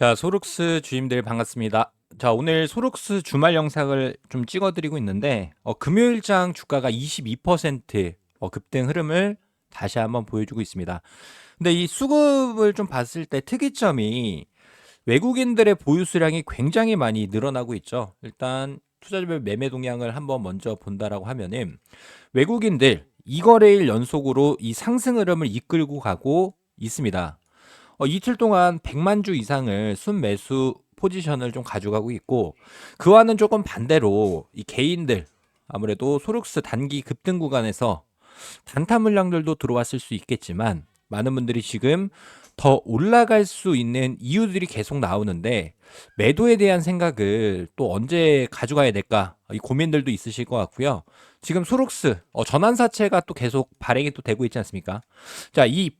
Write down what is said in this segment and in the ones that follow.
자, 소룩스 주임들 반갑습니다. 자, 오늘 소룩스 주말 영상을 좀 찍어드리고 있는데, 어, 금요일장 주가가 22% 어, 급등 흐름을 다시 한번 보여주고 있습니다. 근데 이 수급을 좀 봤을 때 특이점이 외국인들의 보유 수량이 굉장히 많이 늘어나고 있죠. 일단 투자자별 매매 동향을 한번 먼저 본다라고 하면은 외국인들 이거래일 연속으로 이 상승 흐름을 이끌고 가고 있습니다. 어, 이틀 동안 100만 주 이상을 순매수 포지션을 좀 가져가고 있고 그와는 조금 반대로 이 개인들 아무래도 소룩스 단기 급등 구간에서 단타 물량들도 들어왔을 수 있겠지만 많은 분들이 지금 더 올라갈 수 있는 이유들이 계속 나오는데 매도에 대한 생각을 또 언제 가져가야 될까 이 고민들도 있으실 것 같고요. 지금 소룩스 어, 전환사채가 또 계속 발행이 또 되고 있지 않습니까? 자, 이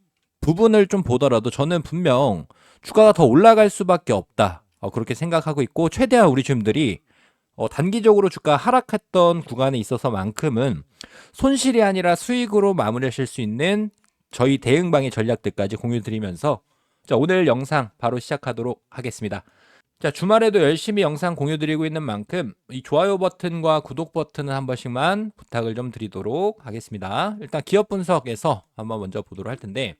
부분을 좀 보더라도 저는 분명 주가가 더 올라갈 수밖에 없다. 어, 그렇게 생각하고 있고 최대한 우리 주임들이 어, 단기적으로 주가 하락했던 구간에 있어서만큼은 손실이 아니라 수익으로 마무리하실 수 있는 저희 대응방의 전략들까지 공유 드리면서 자, 오늘 영상 바로 시작하도록 하겠습니다. 자, 주말에도 열심히 영상 공유 드리고 있는 만큼 이 좋아요 버튼과 구독 버튼을 한 번씩만 부탁을 좀 드리도록 하겠습니다. 일단 기업 분석에서 한번 먼저 보도록 할 텐데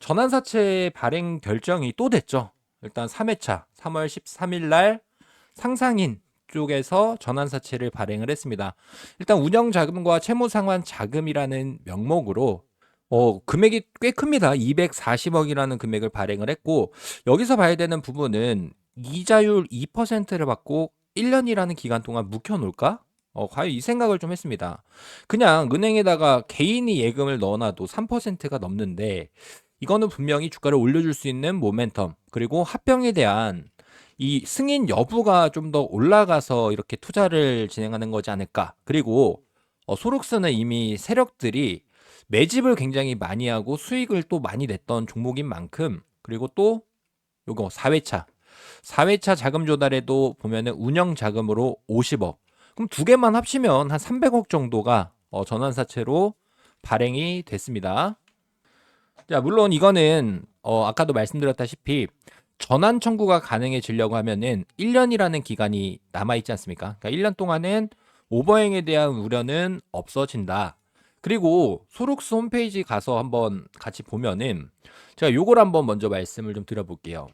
전환사채 발행 결정이 또 됐죠. 일단 3회차 3월 13일 날 상상인 쪽에서 전환사채를 발행을 했습니다. 일단 운영자금과 채무상환 자금이라는 명목으로 어, 금액이 꽤 큽니다. 240억이라는 금액을 발행을 했고 여기서 봐야 되는 부분은 이자율 2%를 받고 1년이라는 기간 동안 묵혀 놓을까? 어, 과연 이 생각을 좀 했습니다. 그냥 은행에다가 개인이 예금을 넣어놔도 3%가 넘는데 이거는 분명히 주가를 올려줄 수 있는 모멘텀 그리고 합병에 대한 이 승인 여부가 좀 더 올라가서 이렇게 투자를 진행하는 거지 않을까. 그리고 어, 소록스는 이미 세력들이 매집을 굉장히 많이 하고 수익을 또 많이 냈던 종목인 만큼 그리고 또 요거 4회차 4회차 자금 조달에도 보면은 운영 자금으로 50억. 그럼 두 개만 합치면 한 300억 정도가 어, 전환사채로 발행이 됐습니다. 자, 물론 이거는 어, 아까도 말씀드렸다시피 전환 청구가 가능해지려고 하면은 1년이라는 기간이 남아 있지 않습니까? 그러니까 1년 동안은 오버행에 대한 우려는 없어진다. 그리고 소록스 홈페이지 가서 한번 같이 보면은 제가 요걸 한번 먼저 말씀을 좀 드려볼게요.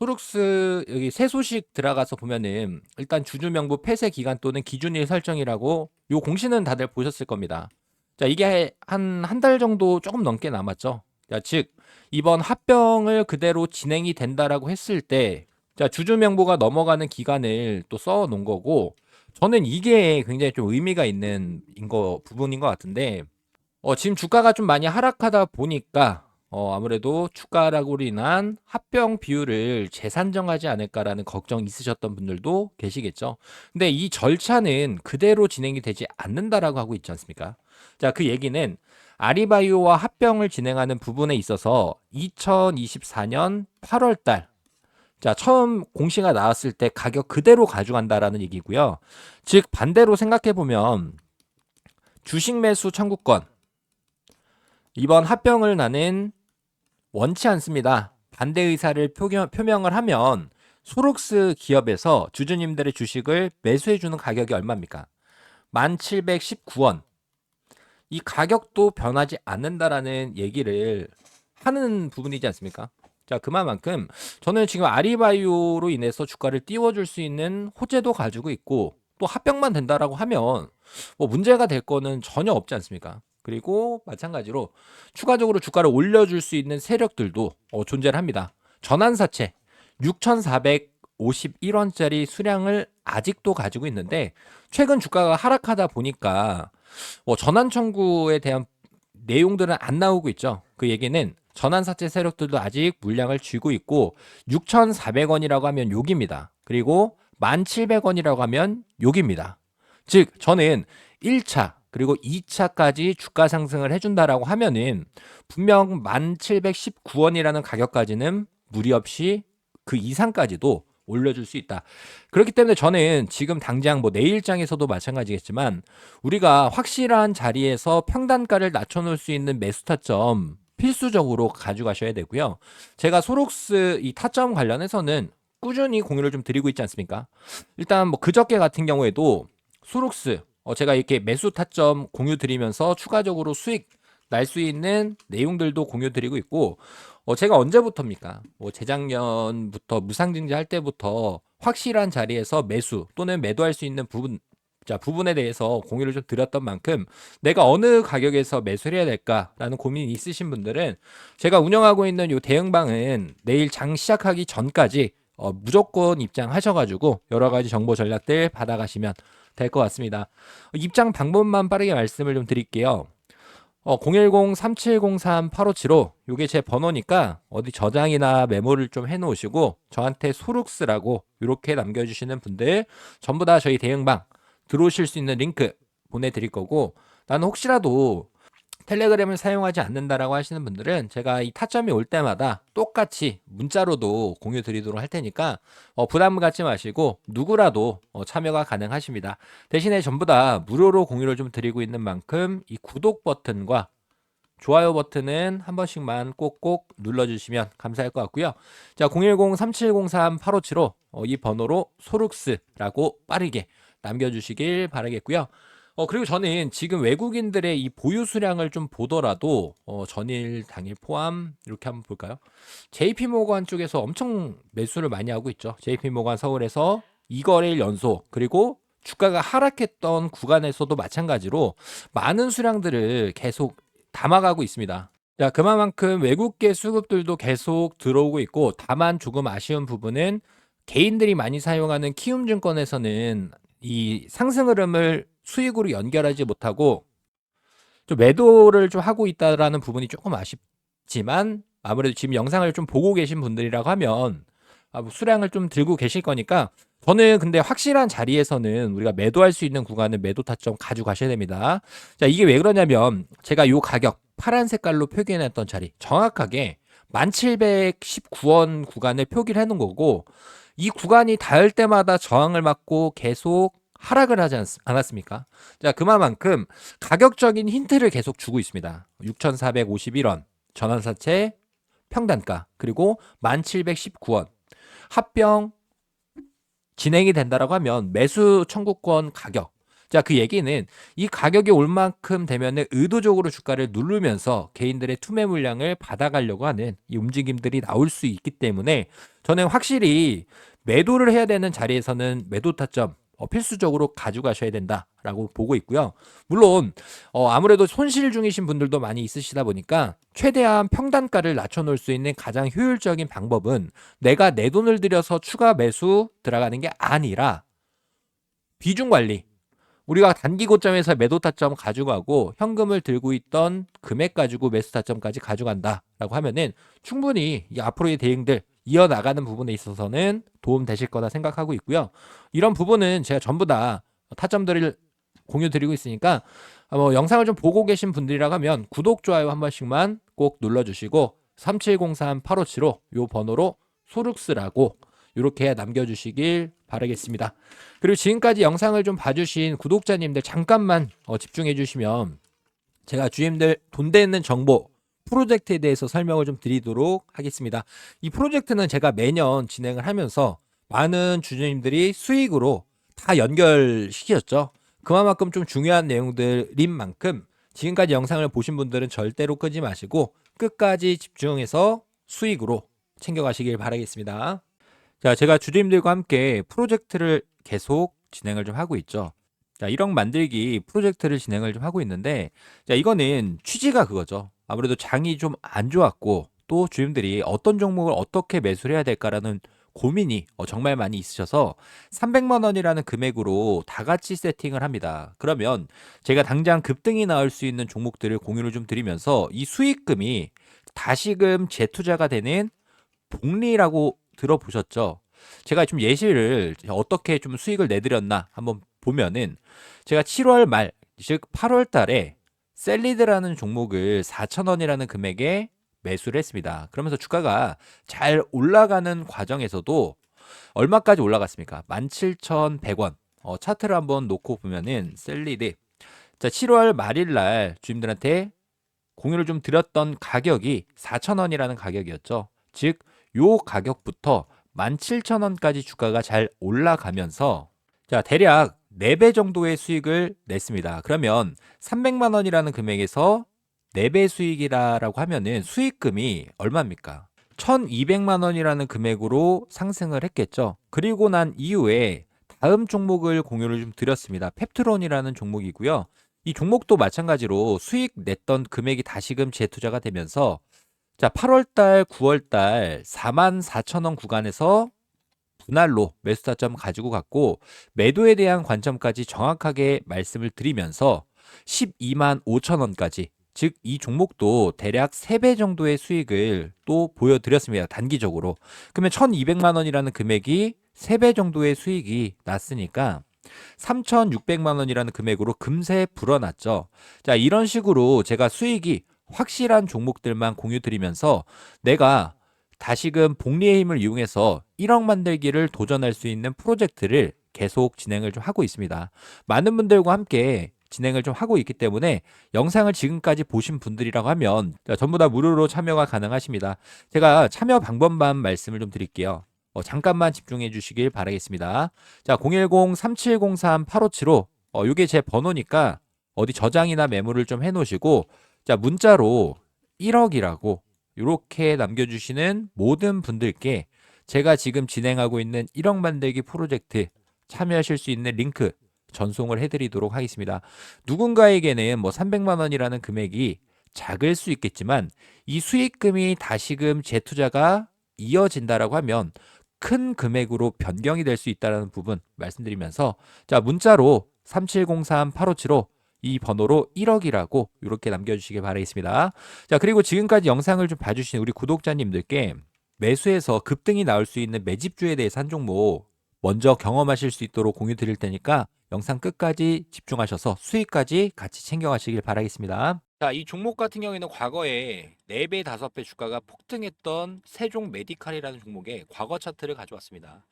소룩스 여기 새 소식 들어가서 보면은 일단 주주 명부 폐쇄 기간 또는 기준일 설정이라고 요 공시는 다들 보셨을 겁니다. 자, 이게 한 한 달 정도 조금 넘게 남았죠. 자, 즉 이번 합병을 그대로 진행이 된다라고 했을 때 자, 주주 명부가 넘어가는 기간을 또 써 놓은 거고 저는 이게 굉장히 좀 의미가 있는 인거 부분인 것 같은데 어, 지금 주가가 좀 많이 하락하다 보니까 어, 아무래도 추가락으로 인한 합병 비율을 재산정하지 않을까라는 걱정 있으셨던 분들도 계시겠죠. 근데 이 절차는 그대로 진행이 되지 않는다라고 하고 있지 않습니까? 자, 그 얘기는 아리바이오와 합병을 진행하는 부분에 있어서 2024년 8월 달 자, 처음 공시가 나왔을 때 가격 그대로 가져간다라는 얘기고요. 즉 반대로 생각해 보면 주식 매수 청구권 이번 합병을 나는 원치 않습니다. 반대 의사를 표명, 을 하면 소록스 기업에서 주주님들의 주식을 매수해 주는 가격이 얼마입니까? 1719원. 이 가격도 변하지 않는다라는 얘기를 하는 부분이지 않습니까? 자, 그만큼 저는 지금 아리바이오로 인해서 주가를 띄워줄 수 있는 호재도 가지고 있고 또 합병만 된다라고 하면 뭐 문제가 될 거는 전혀 없지 않습니까? 그리고 마찬가지로 추가적으로 주가를 올려줄 수 있는 세력들도 어, 존재를 합니다. 전환사채 6,451원짜리 수량을 아직도 가지고 있는데 최근 주가가 하락하다 보니까 뭐 전환 청구에 대한 내용들은 안 나오고 있죠. 그 얘기는 전환사채 세력들도 아직 물량을 쥐고 있고 6,400원이라고 하면 욕입니다. 그리고 1,700원이라고 하면 욕입니다. 즉 저는 1차 그리고 2차까지 주가 상승을 해준다라고 하면은 분명 1719원이라는 가격까지는 무리 없이 그 이상까지도 올려줄 수 있다. 그렇기 때문에 저는 지금 당장 뭐 내일장에서도 마찬가지겠지만 우리가 확실한 자리에서 평단가를 낮춰놓을 수 있는 매수 타점 필수적으로 가져가셔야 되고요. 제가 소록스 이 타점 관련해서는 꾸준히 공유를 좀 드리고 있지 않습니까? 일단 뭐 그저께 같은 경우에도 수룩스 어 제가 이렇게 매수 타점 공유 드리면서 추가적으로 수익 날 수 있는 내용들도 공유 드리고 있고 어 제가 언제부터입니까? 뭐 재작년부터 무상증자 할 때부터 확실한 자리에서 매수 또는 매도할 수 있는 부분 자 부분에 대해서 공유를 좀 드렸던 만큼 내가 어느 가격에서 매수를 해야 될까라는 고민이 있으신 분들은 제가 운영하고 있는 요 대응방은 내일 장 시작하기 전까지 어, 무조건 입장하셔가지고 여러 가지 정보 전략들 받아가시면 될 것 같습니다. 입장 방법만 빠르게 말씀을 좀 드릴게요. 어, 010-3703-8575 요게 제 번호니까 어디 저장이나 메모를 좀 해놓으시고 저한테 소룩스라고 이렇게 남겨주시는 분들 전부 다 저희 대응방 들어오실 수 있는 링크 보내드릴 거고 나는 혹시라도 텔레그램을 사용하지 않는다라고 하시는 분들은 제가 이 타점이 올 때마다 똑같이 문자로도 공유 드리도록 할 테니까 어, 부담 갖지 마시고 누구라도 어, 참여가 가능하십니다. 대신에 전부 다 무료로 공유를 좀 드리고 있는 만큼 이 구독 버튼과 좋아요 버튼은 한 번씩만 꼭꼭 눌러주시면 감사할 것 같고요. 자, 010-3703-8575 어, 이 번호로 소룩스라고 빠르게 남겨주시길 바라겠고요. 어, 그리고 저는 지금 외국인들의 이 보유 수량을 좀 보더라도 어, 전일 당일 포함 이렇게 한번 볼까요? JP 모건 쪽에서 엄청 매수를 많이 하고 있죠. JP 모건 서울에서 2거래일 연속 그리고 주가가 하락했던 구간에서도 마찬가지로 많은 수량들을 계속 담아가고 있습니다. 자, 그만큼 외국계 수급들도 계속 들어오고 있고 다만 조금 아쉬운 부분은 개인들이 많이 사용하는 키움증권에서는 이 상승 흐름을 수익으로 연결하지 못하고 좀 매도를 좀 하고 있다라는 부분이 조금 아쉽지만 아무래도 지금 영상을 좀 보고 계신 분들이라고 하면 아, 뭐 수량을 좀 들고 계실 거니까 저는 근데 확실한 자리에서는 우리가 매도할 수 있는 구간은 매도 타점 가져가셔야 됩니다. 자, 이게 왜 그러냐면 제가 요 가격 파란 색깔로 표기해놨던 자리 정확하게 1719원 구간을 표기를 해놓은 거고 이 구간이 닿을 때마다 저항을 맞고 계속 하락을 하지 않, 않았습니까? 자, 그만큼 가격적인 힌트를 계속 주고 있습니다. 6,451원 전환사채 평단가 그리고 1,719원 합병 진행이 된다라고 하면 매수 청구권 가격 자, 그 얘기는 이 가격이 올 만큼 되면은 의도적으로 주가를 누르면서 개인들의 투매 물량을 받아가려고 하는 이 움직임들이 나올 수 있기 때문에 저는 확실히 매도를 해야 되는 자리에서는 매도 타점 어, 필수적으로 가져가셔야 된다라고 보고 있고요. 물론 어, 아무래도 손실 중이신 분들도 많이 있으시다 보니까 최대한 평단가를 낮춰놓을 수 있는 가장 효율적인 방법은 내가 내 돈을 들여서 추가 매수 들어가는 게 아니라 비중 관리. 우리가 단기 고점에서 매도 타점 가져가고 현금을 들고 있던 금액 가지고 매수 타점까지 가져간다라고 하면은 충분히 이 앞으로의 대응들 이어나가는 부분에 있어서는 도움 되실 거다 생각하고 있고요. 이런 부분은 제가 전부 다 타점들을 공유 드리고 있으니까 뭐 영상을 좀 보고 계신 분들이라고 하면 구독, 좋아요 한 번씩만 꼭 눌러주시고 3703-8575 요 번호로 소룩스라고 이렇게 남겨주시길 바라겠습니다. 그리고 지금까지 영상을 좀 봐주신 구독자님들 잠깐만 어, 집중해 주시면 제가 주임들 돈 되는 정보 프로젝트에 대해서 설명을 좀 드리도록 하겠습니다. 이 프로젝트는 제가 매년 진행을 하면서 많은 주주님들이 수익으로 다 연결시켰죠. 그만큼 좀 중요한 내용들인 만큼 지금까지 영상을 보신 분들은 절대로 끄지 마시고 끝까지 집중해서 수익으로 챙겨가시길 바라겠습니다. 자, 제가 주주님들과 함께 프로젝트를 계속 진행을 좀 하고 있죠. 자, 1억 만들기 프로젝트를 진행을 좀 하고 있는데, 자, 이거는 취지가 그거죠. 아무래도 장이 좀 안 좋았고, 또 주주님들이 어떤 종목을 어떻게 매수를 해야 될까라는 고민이 어, 정말 많이 있으셔서 300만 원이라는 금액으로 다 같이 세팅을 합니다. 그러면 제가 당장 급등이 나올 수 있는 종목들을 공유를 좀 드리면서 이 수익금이 다시금 재투자가 되는 복리라고 들어보셨죠? 제가 좀 예시를 어떻게 좀 수익을 내드렸나 한번 보면은 제가 7월 말, 즉 8월 달에 셀리드라는 종목을 4,000원이라는 금액에 매수를 했습니다. 그러면서 주가가 잘 올라가는 과정에서도 얼마까지 올라갔습니까? 17,100원. 어, 차트를 한번 놓고 보면은 셀리드. 자, 7월 말일 날 주임들한테 공유를 좀 드렸던 가격이 4,000원이라는 가격이었죠. 즉, 요 가격부터 17,000원까지 주가가 잘 올라가면서 자, 대략 4배 정도의 수익을 냈습니다. 그러면 300만 원이라는 금액에서 4배 수익이라고 하면은 수익금이 얼마입니까? 1200만 원이라는 금액으로 상승을 했겠죠. 그리고 난 이후에 다음 종목을 공유를 좀 드렸습니다. 펩트론이라는 종목이고요. 이 종목도 마찬가지로 수익 냈던 금액이 다시금 재투자가 되면서 자, 8월 달, 9월 달 4만 4천 원 구간에서 분할로 매수 타점 가지고 갔고 매도에 대한 관점까지 정확하게 말씀을 드리면서 12만 5천 원까지 즉 이 종목도 대략 3배 정도의 수익을 또 보여드렸습니다. 단기적으로. 그러면 1200만 원이라는 금액이 3배 정도의 수익이 났으니까 3,600만 원이라는 금액으로 금세 불어났죠. 자, 이런 식으로 제가 수익이 확실한 종목들만 공유 드리면서 내가 다시금 복리의 힘을 이용해서 1억 만들기를 도전할 수 있는 프로젝트를 계속 진행을 좀 하고 있습니다. 많은 분들과 함께 진행을 좀 하고 있기 때문에 영상을 지금까지 보신 분들이라고 하면 전부 다 무료로 참여가 가능하십니다. 제가 참여 방법만 말씀을 좀 드릴게요. 어, 잠깐만 집중해 주시길 바라겠습니다. 자, 010-3703-8575. 어, 요게 제 번호니까 어디 저장이나 메모를 좀 해 놓으시고, 자, 문자로 1억이라고 이렇게 남겨주시는 모든 분들께 제가 지금 진행하고 있는 1억 만들기 프로젝트 참여하실 수 있는 링크 전송을 해드리도록 하겠습니다. 누군가에게는 뭐 300만 원이라는 금액이 작을 수 있겠지만 이 수익금이 다시금 재투자가 이어진다라고 하면 큰 금액으로 변경이 될 수 있다는 부분 말씀드리면서 자 문자로 3703-8575 이 번호로 1억이라고 이렇게 남겨주시기 바라겠습니다. 자 그리고 지금까지 영상을 좀 봐주신 우리 구독자님들께 매수해서 급등이 나올 수 있는 매집주에 대해서 한 종목 먼저 경험하실 수 있도록 공유 드릴 테니까 영상 끝까지 집중하셔서 수익까지 같이 챙겨가시길 바라겠습니다. 자, 이 종목 같은 경우에는 과거에 4배, 5배 주가가 폭등했던 세종 메디칼이라는 종목의 과거 차트를 가져왔습니다.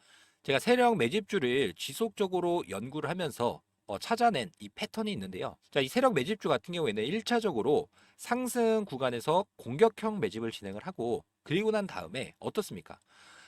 제가 세력 매집주를 지속적으로 연구를 하면서 어, 찾아낸 이 패턴이 있는데요. 자, 이 세력 매집주 같은 경우에는 1차적으로 상승 구간에서 공격형 매집을 진행을 하고 그리고 난 다음에 어떻습니까?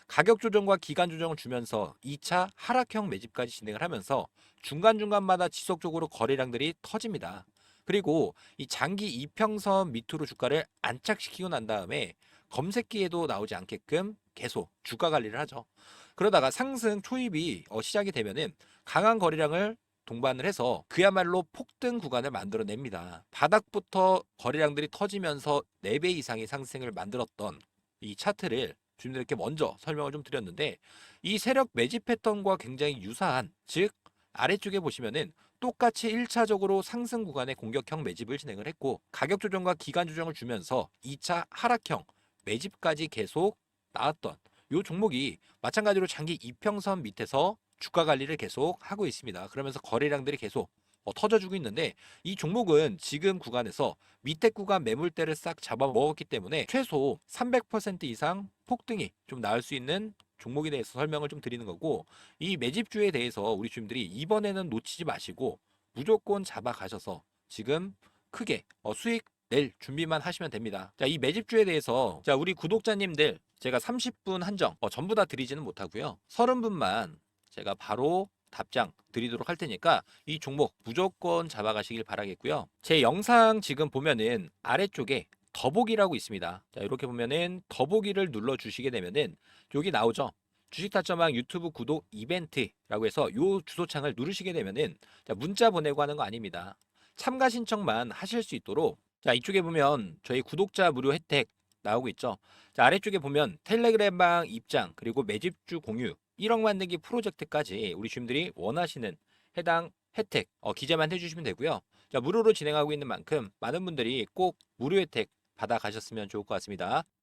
가격 조정과 기간 조정을 주면서 2차 하락형 매집까지 진행을 하면서 중간중간마다 지속적으로 거래량들이 터집니다. 그리고 이 장기 이평선 밑으로 주가를 안착시키고 난 다음에 검색기에도 나오지 않게끔 계속 주가 관리를 하죠. 그러다가 상승 초입이 어, 시작이 되면은 강한 거래량을 동반을 해서 그야말로 폭등 구간을 만들어냅니다. 바닥부터 거래량들이 터지면서 4배 이상의 상승을 만들었던 이 차트를 주민들께 먼저 설명을 좀 드렸는데 이 세력 매집 패턴과 굉장히 유사한 즉 아래쪽에 보시면은 똑같이 1차적으로 상승 구간의 공격형 매집을 진행을 했고 가격 조정과 기간 조정을 주면서 2차 하락형 매집까지 계속 나왔던 이 종목이 마찬가지로 장기 이평선 밑에서 주가 관리를 계속 하고 있습니다. 그러면서 거래량들이 계속 어, 터져주고 있는데 이 종목은 지금 구간에서 밑에 구간 매물대를 싹 잡아먹었기 때문에 최소 300% 이상 폭등이 좀 나올 수 있는 종목에 대해서 설명을 좀 드리는 거고 이 매집주에 대해서 우리 주님들이 이번에는 놓치지 마시고 무조건 잡아가셔서 지금 크게 어, 수익 낼 준비만 하시면 됩니다. 자, 이 매집주에 대해서 자, 우리 구독자님들 제가 30분 한정 어, 전부 다 드리지는 못하고요. 30분만 제가 바로 답장 드리도록 할 테니까 이 종목 무조건 잡아가시길 바라겠고요. 제 영상 지금 보면은 아래쪽에 더보기라고 있습니다. 자, 이렇게 보면은 더보기를 눌러 주시게 되면은 여기 나오죠. 주식타점왕 유튜브 구독 이벤트라고 해서 요 주소창을 누르시게 되면은 자, 문자 보내고 하는 거 아닙니다. 참가 신청만 하실 수 있도록 자, 이쪽에 보면 저희 구독자 무료 혜택 나오고 있죠. 자, 아래쪽에 보면 텔레그램방 입장 그리고 매집주 공유 1억 만들기 프로젝트까지 우리 주님들이 원하시는 해당 혜택 어, 기재만 해주시면 되고요. 자, 무료로 진행하고 있는 만큼 많은 분들이 꼭 무료 혜택 받아 가셨으면 좋을 것 같습니다.